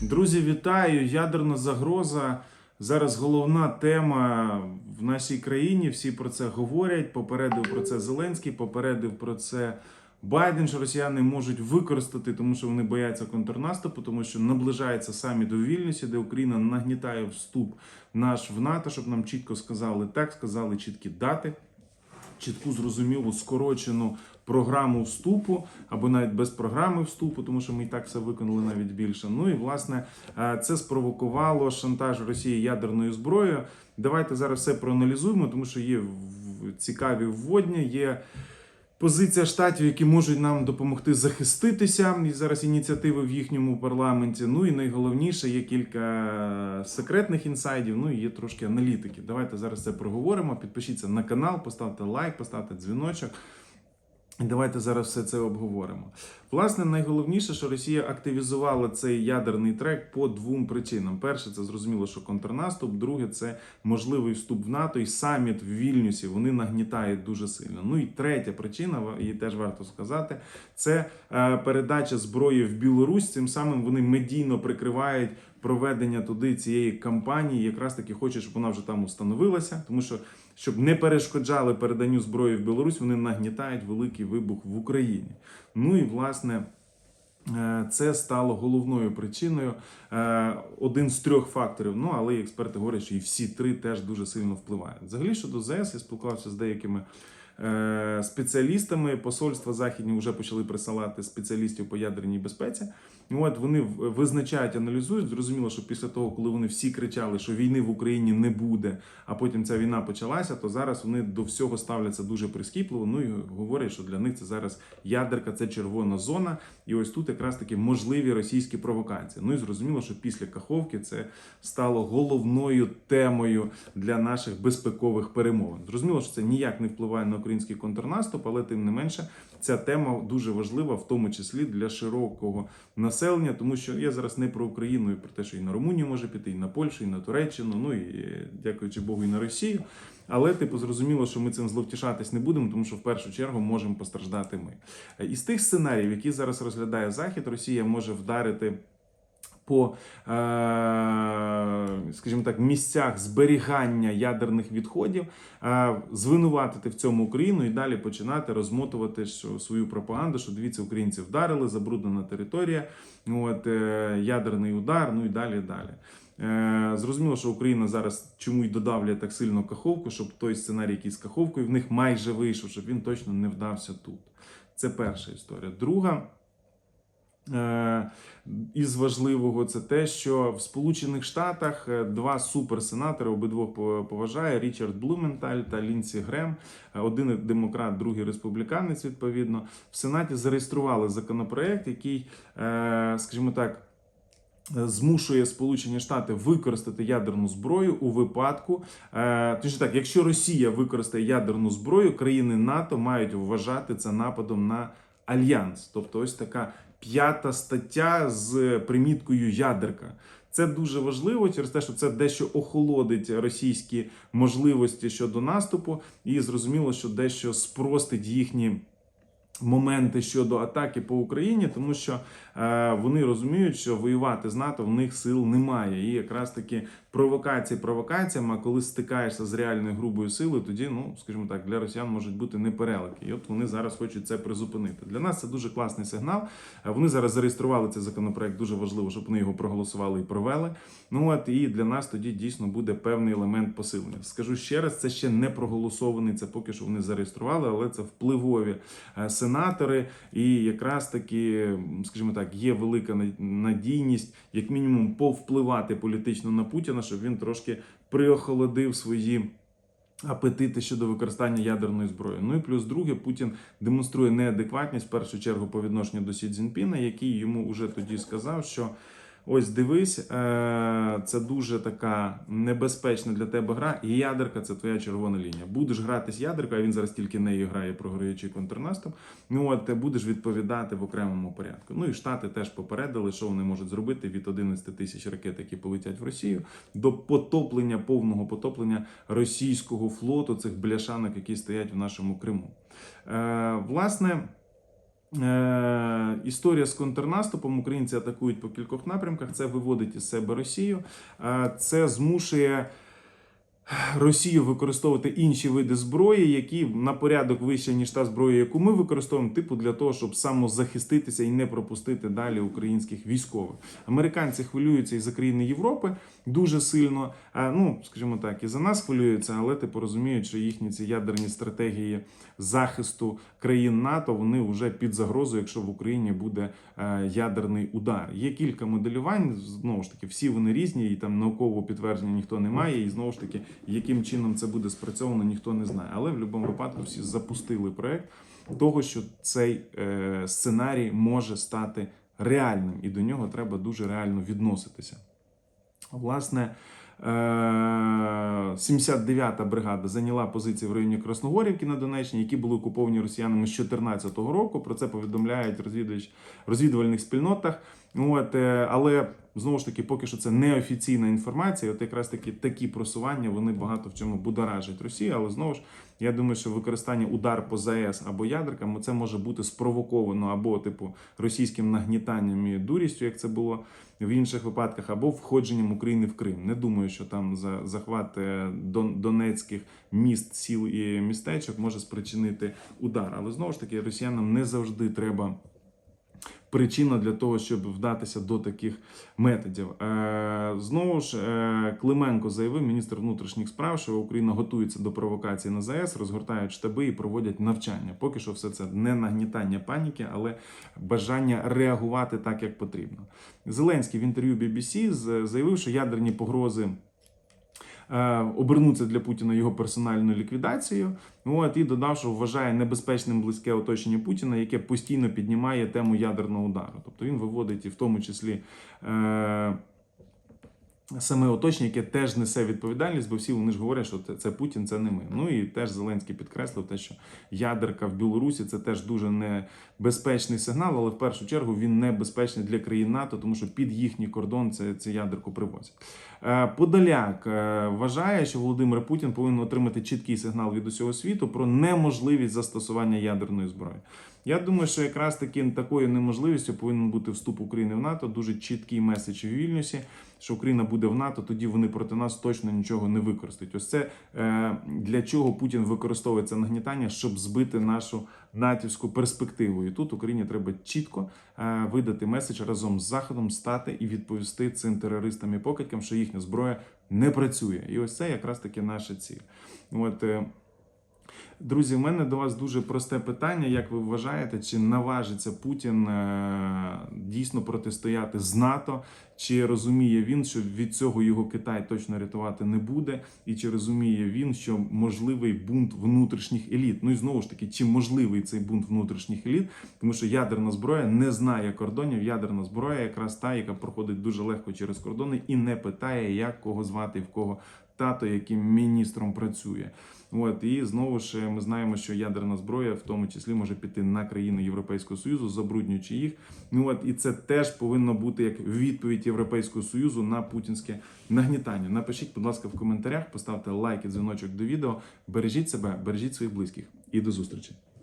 Друзі, вітаю! Ядерна загроза. Зараз головна тема в нашій країні. Всі про це говорять. Попередив про це Зеленський, попередив про це Байден, що росіяни можуть використати, тому що вони бояться контрнаступу, тому що наближається саміт у Вільнюсі, де Україна нагнітає вступ наш в НАТО, щоб нам чітко сказали так, сказали чіткі дати чітку, зрозумілу, скорочену програму вступу, або навіть без програми вступу, тому що ми і так все виконали навіть більше. Ну і власне е, це спровокувало шантаж Росії ядерною зброєю. Давайте зараз все проаналізуємо, тому що є цікаві вводні, є. Позиція штатів, які можуть нам допомогти захиститися, і зараз ініціативи в їхньому парламенті. Ну і найголовніше є кілька секретних інсайдів. Ну і є трошки аналітики. Давайте зараз це проговоримо. Підпишіться на канал, поставте лайк, поставте дзвіночок. Давайте зараз все це обговоримо. Власне, найголовніше, що Росія активізувала цей ядерний трек по двом причинам: перше, це зрозуміло, що контрнаступ. Друге, це можливий вступ в НАТО і саміт в Вільнюсі. Вони нагнітають дуже сильно. Ну і третя причина, її теж варто сказати, це е, передача зброї в Білорусь. Цим самим вони медійно прикривають проведення туди цієї кампанії. Якраз таки хочуть, щоб вона вже там установилася, тому що щоб не перешкоджали переданню зброї в Білорусь, вони нагнітають великий вибух в Україні. Ну і власне. е, Це стало головною причиною, е, один з трьох факторів. Ну але експерти говорять, що і всі три теж дуже сильно впливають. Взагалі щодо ЗС, я спілкувався з деякими спеціалістами. Посольства західні вже почали присилати спеціалістів по ядерній безпеці. От вони визначають, аналізують. Зрозуміло, що після того, коли вони всі кричали, що війни в Україні не буде, а потім ця війна почалася, то зараз вони до всього ставляться дуже прискіпливо. Ну і говорять, що для них це зараз ядерка, це червона зона. І ось тут якраз таки можливі російські провокації. Ну і зрозуміло, що після Каховки це стало головною темою для наших безпекових перемовин. Зрозуміло, що це ніяк не впливає на український контрнаступ, але тим не менше ця тема дуже важлива, в тому числі для широкого населення, тому що я зараз не про Україну, і про те, що і на Румунію може піти, і на Польщу, і на Туреччину, ну і е, дякуючи Богу, і на Росію. Але типу зрозуміло, що ми цим зловтішатись не будемо, тому що в першу чергу можемо постраждати ми. Е, Із тих сценаріїв, які зараз розглядає Захід, Росія може вдарити. По, е, скажімо так, місцях зберігання ядерних відходів, е, звинуватити в цьому Україну і далі починати розмотувати свою пропаганду, що дивіться, українці вдарили, забруднена територія, от, е, ядерний удар, ну і далі. далі. Зрозуміло, що Україна зараз чому й додавлює так сильно каховку, щоб той сценарій, який з каховкою, в них майже вийшов, щоб він точно не вдався тут. Це перша історія. Друга. Е, Із важливого це те, що в Сполучених Штатах е, два суперсенатори, обидвох поважає Річард Блументаль та Лінсі Грем, Е, один демократ, другий республіканець. Відповідно, в Сенаті зареєстрували законопроект, який, скажімо так. Змушує Сполучені Штати використати ядерну зброю у випадку, точніше так, якщо Росія використає ядерну зброю, країни НАТО мають вважати це нападом на альянс. Тобто, ось така п'ята стаття з приміткою ядерка. Це дуже важливо через те, що це дещо охолодить російські можливості щодо наступу, і зрозуміло, що дещо спростить їхні. Моменти щодо атаки по Україні, тому що вони розуміють, що воювати з НАТО в них сил немає, і якраз таки провокації провокаціями, а коли стикаєшся з реальною грубою силою, тоді, ну скажімо так, для росіян можуть бути непереливки. І от вони зараз хочуть це призупинити. Для нас це дуже класний сигнал. Е, Вони зараз зареєстрували цей законопроект. Дуже важливо, щоб вони його проголосували і провели. Ну от і для нас тоді дійсно буде певний елемент посилення. Скажу ще раз, це ще не проголосований. Це поки що вони зареєстрували, але це впливові е, сенатори. І якраз таки, скажімо так, є велика надійність, як мінімум, повпливати політично на Путіна, щоб він трошки приохолодив свої. Апетити щодо використання ядерної зброї. Ну і плюс друге, Путін демонструє неадекватність в першу чергу по відношенню до Сі Цзіньпіна, який йому вже тоді сказав, що ось дивись, е, це дуже така небезпечна для тебе гра, і ядерка це твоя червона лінія. Будеш грати з ядеркою, а він зараз тільки нею грає програючи контрнаступ. Ну от ти будеш відповідати в окремому порядку. Ну і штати теж попередили, що вони можуть зробити від 11 тисяч ракет, які полетять в Росію, до потоплення, повного потоплення російського флоту цих бляшанок, які стоять в нашому Криму. Е, власне. Е, історія з контрнаступом. Українці атакують по кількох напрямках. Це виводить із себе Росію. Е, це змушує. Росію використовувати інші види зброї, які на порядок вище, ніж та зброя, яку ми використовуємо, типу для того, щоб самозахиститися і не пропустити далі українських військових. Американці хвилюються і за країни Європи дуже сильно. Ну, скажімо так, і за нас хвилюються, але типу розуміють, що їхні ці ядерні стратегії захисту країн НАТО вони вже під загрозою, якщо в Україні буде е, ядерний удар. Є кілька моделювань. Знову ж таки, всі вони різні, і там наукового підтвердження ніхто не має. І знову ж таки, яким чином це буде спрацьовано, ніхто не знає. Але в будь-якому випадку всі запустили проект того, що цей е, сценарій може стати реальним, і до нього треба дуже реально відноситися. Власне. е, 79-та бригада зайняла позиції в районі Красногорівки на Донеччині, які були окуповані росіянами з 2014 року. Про це повідомляють розвідувач розвідувальних спільнотах. От, е, але знову ж таки, поки що це неофіційна інформація. От якраз такі такі просування вони багато в чому будоражать Росію. Але знову ж я думаю, що використання удар по ЗАЕС або ядеркам це може бути спровоковано або типу російським нагнітанням і дурістю, як це було в інших випадках, або входженням України в Крим. Не думаю, що там за захват е, донецьких міст, сіл і містечок може спричинити удар. Але знову ж таки, росіянам не завжди треба. Причина для того, щоб вдатися до таких методів. Е, знову ж е, Клименко заявив, міністр внутрішніх справ, що Україна готується до провокації на ЗАЕС, розгортають штаби і проводять навчання. Поки що все це не нагнітання паніки, але бажання реагувати так, як потрібно. Зеленський в інтерв'ю BBC заявив, що ядерні погрози. Е, Обернуться для Путіна його персональною ліквідацією. От і додав, що вважає небезпечним близьке оточення Путіна, яке постійно піднімає тему ядерного удару. Тобто він виводить і в тому числі. Е- Саме оточення, яке теж несе відповідальність, бо всі вони ж говорять, що це, Путін, це не ми. Ну і теж Зеленський підкреслив те, що ядерка в Білорусі це теж дуже небезпечний сигнал, але в першу чергу він небезпечний для країн НАТО, тому що під їхній кордон це, це ядерку привозять. Е, Подоляк е, вважає, що Володимир Путін повинен отримати чіткий сигнал від усього світу про неможливість застосування ядерної зброї. Я думаю, що якраз таки такою неможливістю повинен бути вступ України в НАТО. Дуже чіткий меседж у Вільнюсі, що Україна буде в НАТО, тоді вони проти нас точно нічого не використають. Ось це е, для чого Путін використовує це нагнітання, щоб збити нашу натівську перспективу. І тут Україні треба чітко е, видати меседж разом з Заходом, стати і відповісти цим терористам і покидькам, що їхня зброя не працює. І ось це якраз таки наша ціль. От е, Друзі, в мене до вас дуже просте питання. Як ви вважаєте, чи наважиться Путін е, дійсно протистояти з НАТО? Чи розуміє він, що від цього його Китай точно рятувати не буде? І чи розуміє він, що можливий бунт внутрішніх еліт? Ну і знову ж таки, чи можливий цей бунт внутрішніх еліт? Тому що ядерна зброя не знає кордонів. Ядерна зброя якраз та, яка проходить дуже легко через кордони і не питає, як кого звати в кого тато, яким міністром працює. От і знову ж ми знаємо, що ядерна зброя в тому числі може піти на країни Європейського союзу, забруднюючи їх. Ну от і це теж повинно бути як відповідь Європейського союзу на путінське нагнітання. Напишіть, будь ласка, в коментарях, поставте лайк і дзвіночок до відео. Бережіть себе, бережіть своїх близьких і до зустрічі.